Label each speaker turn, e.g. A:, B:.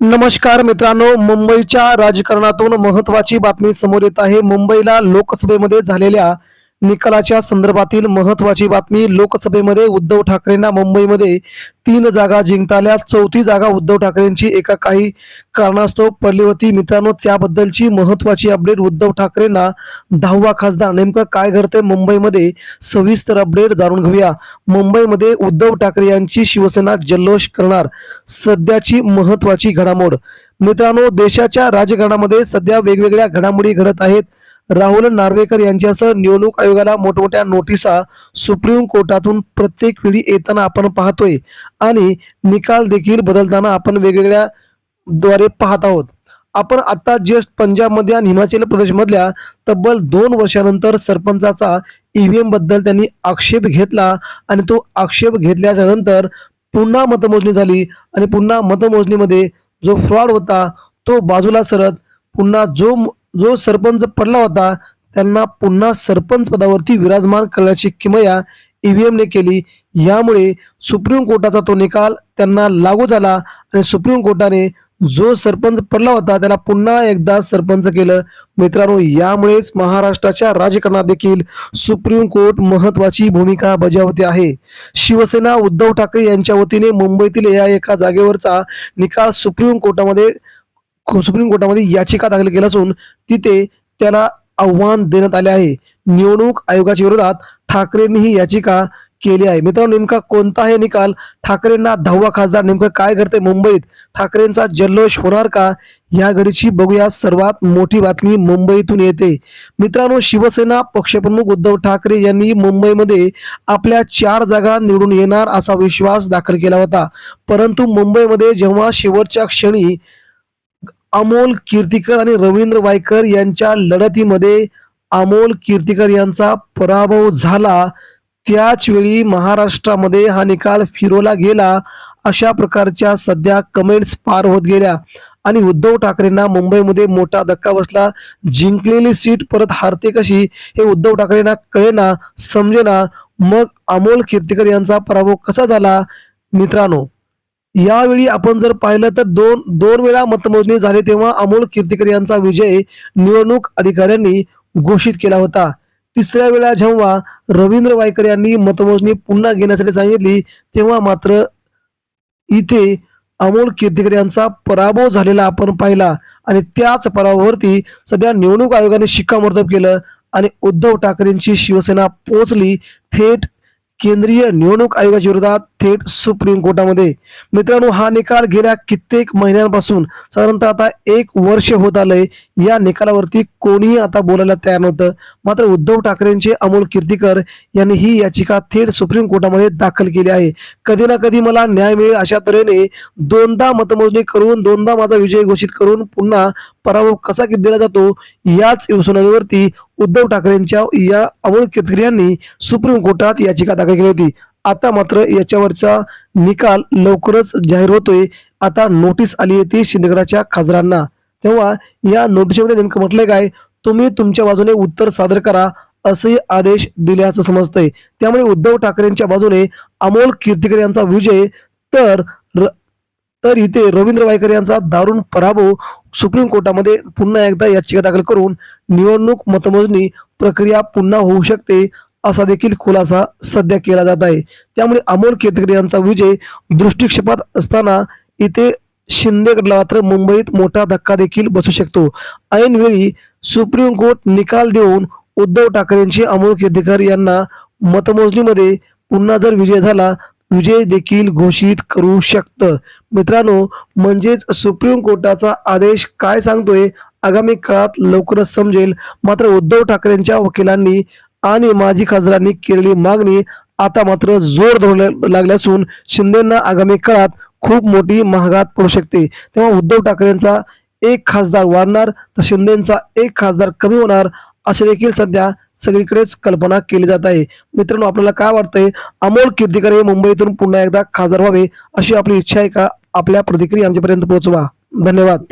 A: नमस्कार मित्रांनो मुंबईच्या राजकारणातून महत्वाची बातमी समोर येत आहे. मुंबईला लोकसभेमध्ये झालेल्या निकालाच्या संदर्भातील महत्वाची बातमी लोकसभेमध्ये उद्धव ठाकरेंना मुंबईमध्ये तीन जागा जिंकता आल्या चौथी जागा उद्धव ठाकरेंची. एका काही कारणास्तव पडली होती. मित्रांनो त्याबद्दलची महत्वाची अपडेट उद्धव ठाकरेंना दहावा खासदार. नेमकं काय घडतंय मुंबईमध्ये? सविस्तर अपडेट जाणून घेऊया. मुंबईमध्ये उद्धव ठाकरे यांची शिवसेना जल्लोष करणार. सध्याची महत्वाची घडामोड. मित्रांनो देशाच्या राजकारणामध्ये सध्या वेगवेगळ्या घडामोडी घडत आहेत. राहुल नार्वेकर यांच्यासह निवडणूक आयोगाला मोठमोठ्या नोटिसा सुप्रीम कोर्टातून प्रत्येक वेळी येताना आपण पाहतोय आणि निकाल देखील बदलताना आपण वेगवेगळ्या द्वारे पाहत आहोत. आपण आता जस्ट पंजाबमध्ये आणि हिमाचल प्रदेशमधल्या तब्बल दोन वर्षानंतर सरपंचाचा ईव्हीएमबद्दल त्यांनी आक्षेप घेतला आणि तो आक्षेप घेतल्याच्या नंतर पुन्हा मतमोजणी झाली आणि पुन्हा मतमोजणीमध्ये जो फ्रॉड होता तो बाजूला सरत पुन्हा जो जो सरपंच पडला होता त्यांना पुन्हा सरपंच पदावरती विराजमान करण्याची किमया ईव्हीएमने केली. यामुळे सुप्रीम कोर्टाचा तो निकाल त्यांना लागू झाला आणि सुप्रीम कोर्टाने जो सरपंच पडला होता त्याला पुन्हा एकदा सरपंच केलं. मित्रांनो यामुळेच महाराष्ट्राच्या राजकारणात देखील सुप्रीम कोर्ट महत्वाची भूमिका बजावते आहे. शिवसेना उद्धव ठाकरे यांच्या वतीने मुंबईतील या एका जागेवरचा निकाल सुप्रीम कोर्टामध्ये सुप्रीम कोर्टामध्ये याचिका दाखल केली असून तिथे त्याला आव्हान देण्यात आले आहे. निवडणूक आयोगाच्या विरोधात ठाकरेंनी ही याचिका केली आहे. मित्रांनो नेमका कोणता हे निकाल ठाकरेंना दहावा खासदार नेमकं काय घडतंय मुंबईत? ठाकरेंचा जल्लोष होणार का? या घडीची बघूया. सर्वात मोठी बातमी मुंबईतून येते. मित्रांनो शिवसेना पक्षप्रमुख उद्धव ठाकरे यांनी मुंबईमध्ये आपल्या चार जागा निवडून येणार असा विश्वास दाखल केला होता. परंतु मुंबईमध्ये जेव्हा शेवटच्या क्षणी अमोल कीर्तिकर आणि रवींद्र वायकर यांच्या लढतीमध्ये अमोल कीर्तिकर यांचा पराभव झाला. त्याच वेळी महाराष्ट्रामध्ये हा निकाल फिरवला गेला. अशा प्रकारच्या सध्या कमेंट्स पार होत गेल्या. आणि उद्धव ठाकरेंना मुंबईमध्ये मोठा धक्का बसला. जिंकलेली सीट परत हारते कशी हे उद्धव ठाकरेंना कळेना समजेना. मग अमोल कीर्तिकर यांचा पराभव कसा झाला? मित्रांनो यावेळी आपण जर पाहिलं तर दोन दोन वेळा मतमोजणी झाली तेव्हा अमोल कीर्तीकर यांचा विजय निवडणूक अधिकाऱ्यांनी घोषित केला होता. तिसऱ्या वेळा जेव्हा रवींद्र वायकर यांनी मतमोजणी पुन्हा घेण्यासाठी सांगितली तेव्हा मात्र इथे अमोल कीर्तिकर यांचा पराभव झालेला आपण पाहिला आणि त्याच पराभवावरती सध्या निवडणूक आयोगाने शिक्कामोर्तब केलं आणि उद्धव ठाकरेंची शिवसेना पोहोचली. थेट केंद्रीय निवडणूक आयोगाच्या विरोधात थेट सुप्रीम कोर्टामध्ये. मित्रांनो हा निकाल गेल्या कित्येक महिन्यांपासून साधारणतः आता एक वर्ष होत आलंय. या निकालावरती कोणीही आता बोलायला तयार नव्हतं. मात्र उद्धव ठाकरेंचे अमोल कीर्तीकर यांनी ही याचिका थेट सुप्रीम कोर्टामध्ये दाखल केली आहे. कधी ना कधी मला न्याय मिळेल अशा तऱ्हेने दोनदा मतमोजणी करून दोनदा माझा विजय घोषित करून पुन्हा पराभव कसा दिला जातो याच सुनावणीवरती उद्धव ठाकरेंच्या या अमोल किर्तकर यांनी सुप्रीम कोर्टात याचिका दाखल केली होती. आता मात्र याच्यावरचा निकाल लवकरच जाहीर होतोय. आता नोटीस आली आहे ती शिंदेगडाच्या खासदारांना. तेव्हा या नोटीसमध्ये नेमकं म्हटलंय काय? तुम्ही तुमच्या बाजूने उत्तर सादर करा असे आदेश दिल्याचं समजतंय. त्यामुळे उद्धव ठाकरेंच्या बाजूने अमोल कीर्तिकर यांचा विजय तर र- तर इथे रवींद्र वायकर यांचा दारुण पराभव सुप्रीम कोर्टामध्ये पुन्हा एकदा याचिका दाखल करून निवडणूक मतमोजणी प्रक्रिया पुन्हा होऊ शकते असा देखील खुलासा सध्या केला जात आहे. त्यामुळे अमोल केतकर यांचा विजय दृष्टिक्षेपात असताना इथे शिंदेगडला मात्र मुंबईत मोठा धक्का देखील बसू शकतो. ऐनवेळी सुप्रीम कोर्ट निकाल देऊन उद्धव ठाकरेंचे अमोल केतकर यांना मतमोजणीमध्ये पुन्हा जर विजय झाला विजय देखील घोषित करू शकतं. मित्रांनो म्हणजेच सुप्रीम कोर्टाचा आदेश काय सांगतोय आगामी काळात लवकरच समजेल. मात्र उद्धव ठाकरेंच्या वकिलांनी आणि माजी खासदारांनी केलेली मागणी आता मात्र जोर धरू लागली असून शिंदेना आगामी काळात खूप मोठी महागात पडू शकते. तेव्हा उद्धव ठाकरेंचा एक खासदार वाढणार तर शिंदेचा एक खासदार कमी होणार असे देखील सध्या सगळीकडेच कल्पना केली जात आहे. मित्रांनो आपल्याला काय वाटतंय? अमोल कीर्तिकर हे मुंबईतून पुन्हा एकदा खासदार व्हावे अशी आपली इच्छा आहे का? आपल्या प्रतिक्रिया आमच्यापर्यंत पोहोचवा. धन्यवाद.